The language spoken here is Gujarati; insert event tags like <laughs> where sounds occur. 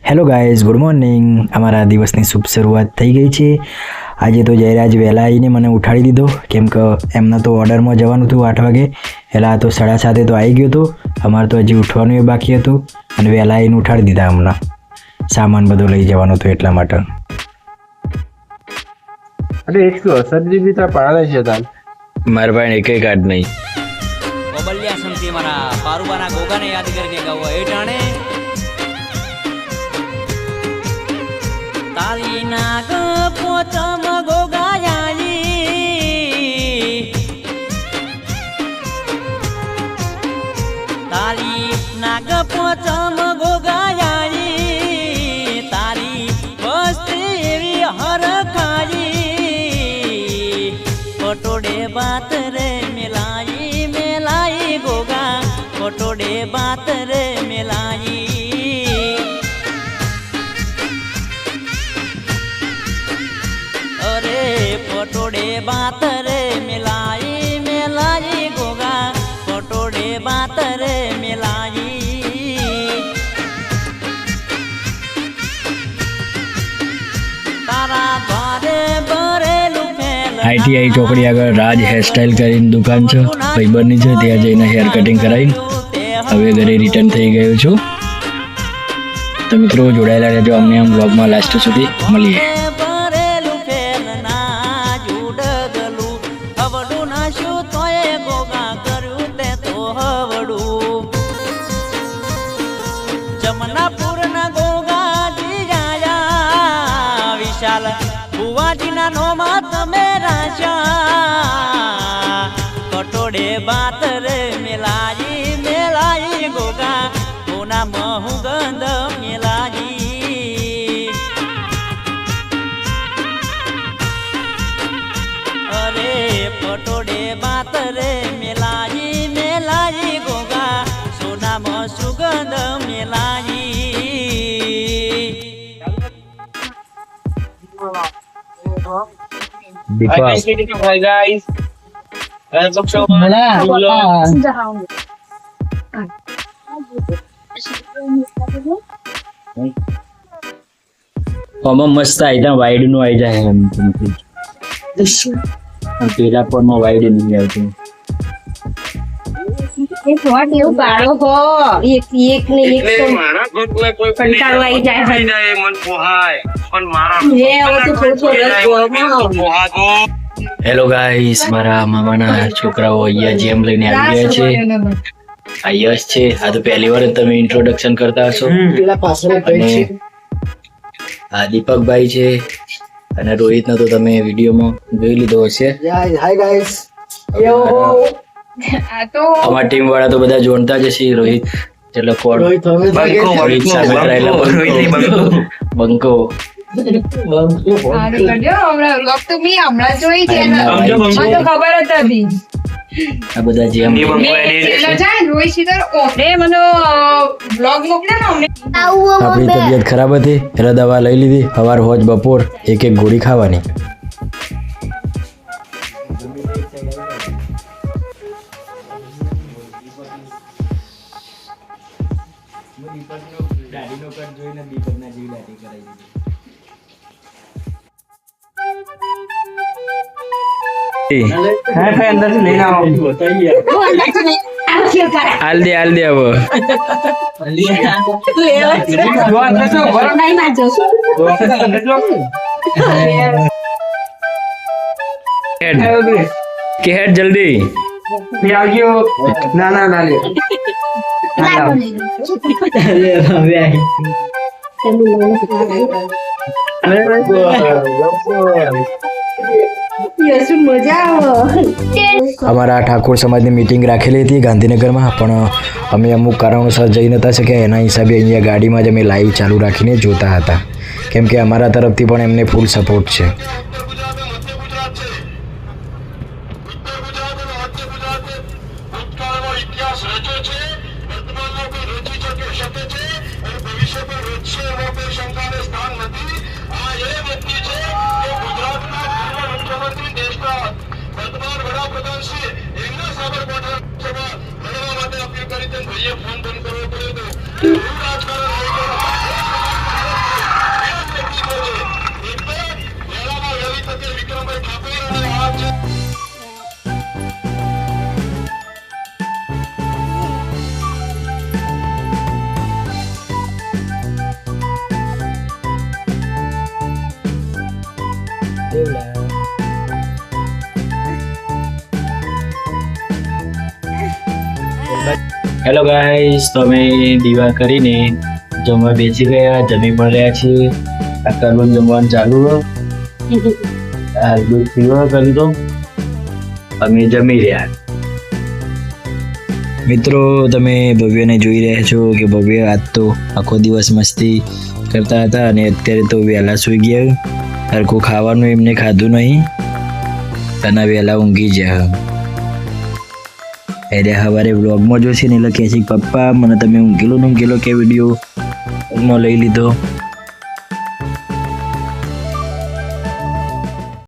હેલો ગાઈઝ ગુડ મોર્નિંગ અમારા દિવસની શુભ શરૂઆત થઈ ગઈ છે. આજે તો જયરાજ વહેલા આવીને મને ઉઠાડી દીધો. કેમ કે એમને તો ઓર્ડરમાં જવાનું હતું આઠ વાગે. એટલે આ તો સાડા સાતે તો આવી ગયો હતો અમારે તો હજી ઉઠવાનું એ બાકી હતું. અને વહેલા આવીને ઉઠાડી દીધા હમણાં. સામાન બધો લઈ જવાનો હતો એટલા માટે. અરે એક અસરજી બી તો પાડે છે તાલ મારા પાસે એકેય કાર્ડ નહીં. ગોબલિયા સંતી મારા પારુબાના ગોગાને યાદ કરીને ગાવો. એ ટાણે તારી નાગ પોચમ ગોગાયાલી તારી નાગ પોચમ ગોગાયાલી તારી વસ્તી એવી ખાલી. પટોડે બાત રે મેલાઈ મેલાઈ ગોગા. પટોડે બાત રે મિલાઈ. પટોડે બાત મિલાઈ મેલાઈ ગોગા પટોડે બાતરે મિલાઈ તારા દ્વારે ભરેલું આઈટીઆઈ ચોકડી આગળ રાજ હેરસ્ટાઈલ કરીને દુકાન છે. ભાઈબંધની છે, ત્યાં જઈને હેર કટિંગ કરાવીને હવે ઘરે રિટર્ન થઈ ગયો છું. તો મિત્રો જોડાયેલા રહેજો. અમને આમ બ્લોગમાં લાસ્ટ સુધી મળીએ. જમનાપુરના ગોગાજી આયા વિશાલ બુવાજીના નોમાં તમે રાશા કટોડે બાત રે મેલાઈ મેલાઈ ગોગા. ઓના મહુ ગંધ અરે પટોડે બાત રે મેલાઈ મેલાઈ ગોગા. સોનામાં સુગંધ મેલાઈ હાય ગાઈસ વેલકમ ટુ આમાં મસ્ત આવી જાય વાઈડનું આવી જાય એમ પેલા ફોનમાં વાઈડ નહીં આવતું એક એક એક એક કંટાળો આવી જાય પણ મારા હેલો ગાઈસ મારા મામાના છોકરાઓ અહીંયા જેમ લઈને આવી ગયા છે. આ યશ છે. આ તો પહેલી વાર જ તમે ઇન્ટ્રોડક્શન કરતા હશો. અને આ દીપકભાઈ છે. અને રોહિતનો તો તમે વિડીયોમાં જોઈ લીધો હશે. <laughs> આ તો અમારા ટીમ વાળા તો બધા જોણતા જ હશે. રોહિત એટલે કોણ રોહિત સામે રહેલા બંકો. ખબર હતી. આ બધા આપણી તબિયત ખરાબ હતી એટલે દવા લઈ લીધી સવાર હોજ બપોર એક એક ગોળી ખાવાની. અંદરથી લઈને આવો. હાલ દે હાલ દે હવે. કે હેડ જલ્દી. ના ના ના લે. અમારા ઠાકોર સમાજની મિટિંગ રાખેલી હતી ગાંધીનગરમાં, પણ અમે અમુક કારણોસર જઈ નતા શક્યા. એના હિસાબે અહીંયા ગાડીમાં જ અમે લાઈવ ચાલુ રાખીને જોતા હતા. કેમ કે અમારા તરફથી પણ એમને ફૂલ સપોર્ટ છે. હેલો ગાઈસ તો અમે દીવા કરીને જમવા બેસી ગયા. જમી પણ રહ્યા છીએ. આ કરવું જમવાનું ચાલુ હાલ <laughs> દૂધ પીવા કરી દો. અમે જમી રહ્યા. મિત્રો, તમે ભવ્યને જોઈ રહ્યા છો કે ભવ્ય આજ તો આખો દિવસ મસ્તી કરતા હતા અને અત્યારે તો વહેલા સૂઈ ગયા. હરખું ખાવાનું એમને ખાધું નહીં. અને વહેલા ઊંઘી જાય એટલે સવારે બ્લોગમાં જોશે ને એટલે કહે છે પપ્પા, મને તમે ઊંઘેલો ને ઊંઘેલો કે વિડીયોમાં લઈ લીધો?